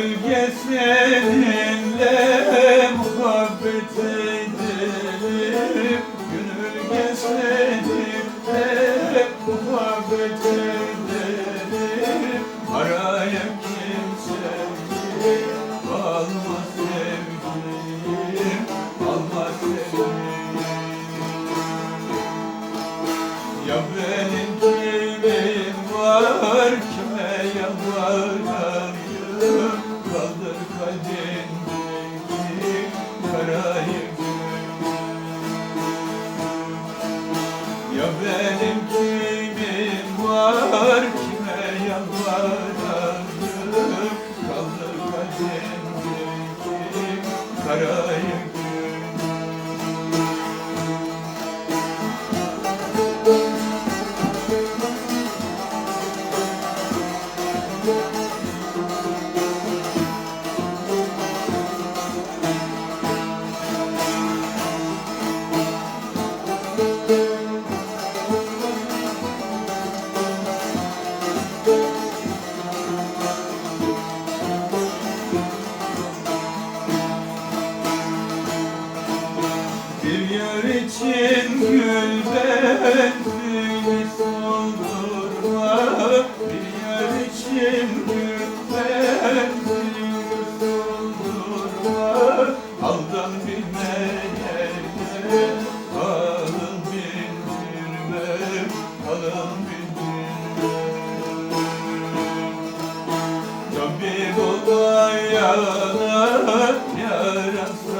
Gönül seninle muhabbet edelim Gönül seninle muhabbet edelim Araya kimseyi alma sevgilim Alma sevgilim ya benim kimim var kime yalvarayım Ya benim kimim var kime yalvarayım? Kaldır kalbimdeki karayı Yer için gül benzini soldurma. Yer için gül benzini soldurma. Aldan bilmeye alın bildirme Alın bildirme Tabip olmayana yara sardırma